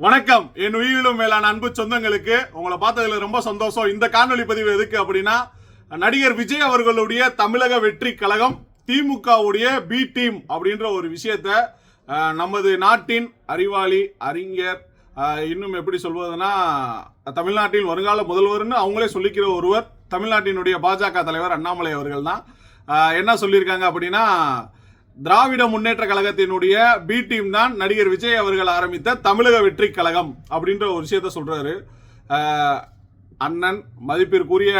வணக்கம். என் உயிரிலும் மேலான அன்பு சொந்தங்களுக்கு உங்களை பார்த்ததுல ரொம்ப சந்தோஷம். இந்த காணொலி பதிவு எதுக்கு அப்படின்னா நடிகர் விஜய் அவர்களுடைய தமிழக வெற்றி கழகம் திமுகவுடைய பி டீம் அப்படின்ற ஒரு விஷயத்த நமது நாட்டின் அறிவாளி அறிஞர் இன்னும் எப்படி சொல்வதுன்னா தமிழ்நாட்டின் வருங்கால முதல்வர்னு அவங்களே சொல்லிக்கிற ஒருவர் தமிழ்நாட்டினுடைய பாஜக தலைவர் அண்ணாமலை அவர்கள் தான் என்ன சொல்லியிருக்காங்க அப்படின்னா திராவிட முன்னேற்ற கழகத்தினுடைய பி டீம் தான் நடிகர் விஜய் அவர்கள் ஆரம்பித்த தமிழக வெற்றி கழகம் அப்படின்ற ஒரு விஷயத்த சொல்றாரு. அண்ணன் மதிப்பிற்குரிய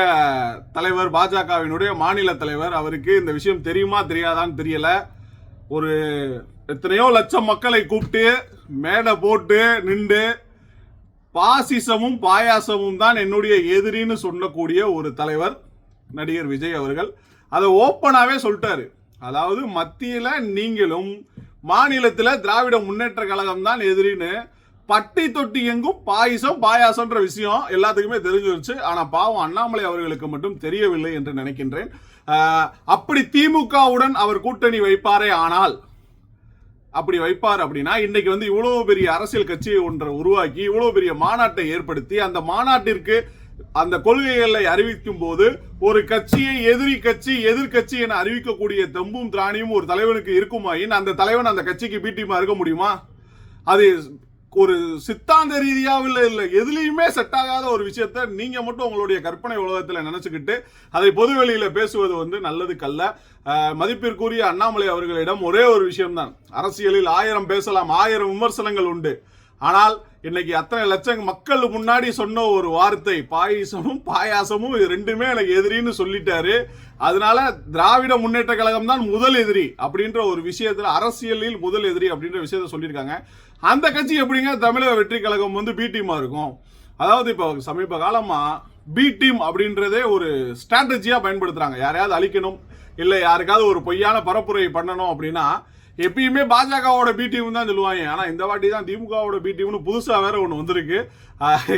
தலைவர் பாஜகவினுடைய மாநில தலைவர் அவருக்கு இந்த விஷயம் தெரியுமா தெரியாதான்னு தெரியல. ஒரு எத்தனையோ லட்சம் மக்களை கூப்பிட்டு மேடை போட்டு நின்று பாசிசமும் பாயாசமும் தான் என்னுடைய எதிரின்னு சொல்லக்கூடிய ஒரு தலைவர் நடிகர் விஜய் அவர்கள். அதை ஓப்பனாகவே சொல்லிட்டாரு. அதாவது மத்தியில் நீங்களும் மாநிலத்தில் திராவிட முன்னேற்ற கழகம் தான் எதிரின்னு பட்டி தொட்டி எங்கும் பாயசம் பாயாசம்ன்ற விஷயம் எல்லாத்துக்குமே தெரிஞ்சிருச்சு. ஆனால் பாவம் அண்ணாமலை அவர்களுக்கு மட்டும் தெரியவில்லை என்று நினைக்கின்றேன். அப்படி திமுகவுடன் அவர் கூட்டணி வைப்பாரே ஆனால் அப்படி வைப்பார் அப்படின்னா இன்னைக்கு வந்து இவ்வளோ பெரிய அரசியல் கட்சியை ஒன்றை உருவாக்கி இவ்வளோ பெரிய மாநாட்டை ஏற்படுத்தி அந்த மாநாட்டிற்கு அந்த கொள்கைகளை அறிவிக்கும் போது ஒரு கட்சியை எதிரி கட்சி எதிர்கட்சி என அறிவிக்கக்கூடிய தெம்பும் திராணியும் ஒரு தலைவனுக்கு இருக்குமாயின் அந்த தலைவன் அந்த கட்சிக்கு பீட்டிமா இருக்க முடியுமா? அது ஒரு சித்தாந்த ரீதியாவில் இல்லை. எதுலேயுமே செட் ஆகாத ஒரு விஷயத்த நீங்கள் மட்டும் உங்களுடைய கற்பனை உலகத்தில் நினச்சிக்கிட்டு அதை பொதுவெளியில் பேசுவது வந்து நல்லதுக்கல்ல. மதிப்பிற்குரிய அண்ணாமலை அவர்களிடம் ஒரே ஒரு விஷயம்தான். அரசியலில் ஆயிரம் பேசலாம் ஆயிரம் விமர்சனங்கள் உண்டு. ஆனால் இன்னைக்கு அத்தனை லட்சம் மக்கள் முன்னாடி சொன்ன ஒரு வார்த்தை பாயசமும் பாயாசமும் இது ரெண்டுமே எனக்கு எதிரின்னு சொல்லிட்டாரு. அதனால திராவிட முன்னேற்ற கழகம் தான் முதல் எதிரி அப்படின்ற ஒரு விஷயத்துல அரசியலில் முதல் எதிரி அப்படின்ற விஷயத்த சொல்லியிருக்காங்க. அந்த கட்சி எப்படிங்க தமிழக வெற்றி கழகம் வந்து பி டீமா இருக்கும்? அதாவது இப்போ சமீப காலமா பி டீம் அப்படின்றதே ஒரு ஸ்ட்ராட்டஜியா பயன்படுத்துறாங்க. யாரையாவது அழிக்கணும் இல்லை யாருக்காவது ஒரு பொய்யான பரப்புரை பண்ணணும் அப்படின்னா எப்பயுமே பாஜகவோட பி டீம் தான் சொல்லுவாங்க. ஆனால் இந்த வாட்டி தான் திமுகவோட பி டீம்னு புதுசாக வேற ஒன்று வந்திருக்கு.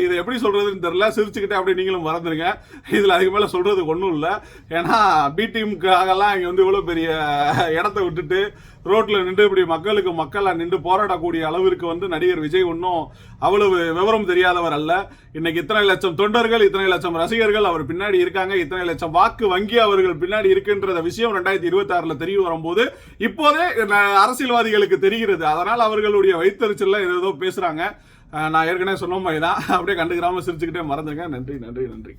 இதை எப்படி சொல்கிறதுன்னு தெரில சிரிச்சுக்கிட்டே அப்படியே நீங்களும் மறந்துருங்க. இதில் அதுக்கு மேலே சொல்கிறது ஒன்றும் இல்லை. ஏன்னா பி டீமுக்காகலாம் இங்கே வந்து இவ்வளோ பெரிய இடத்த விட்டுட்டு ரோட்டில் நின்று இப்படி மக்களுக்கு மக்களாக நின்று போராடக்கூடிய அளவிற்கு வந்து நடிகர் விஜய் ஒன்றும் அவ்வளவு விவரம் தெரியாதவர் அல்ல. இன்னைக்கு இத்தனை லட்சம் தொண்டர்கள் இத்தனை லட்சம் ரசிகர்கள் அவர் பின்னாடி இருக்காங்க. இத்தனை லட்சம் வாக்கு வங்கி அவர்கள் பின்னாடி இருக்குன்றத விஷயம் ரெண்டாயிரத்தி இருபத்தி ஆறுல தெரிய வரும்போது இப்போதே அரசியல்வாதிகளுக்கு தெரிகிறது. அதனால் அவர்களுடைய வைத்தறிச்சல்ல ஏதோ பேசுறாங்க. நான் ஏற்கனவே சொன்ன மாதிரி தான் அப்படியே கண்டுக்கிறாமல் சிரிச்சுக்கிட்டே மறந்துங்க நன்றி நன்றி நன்றி.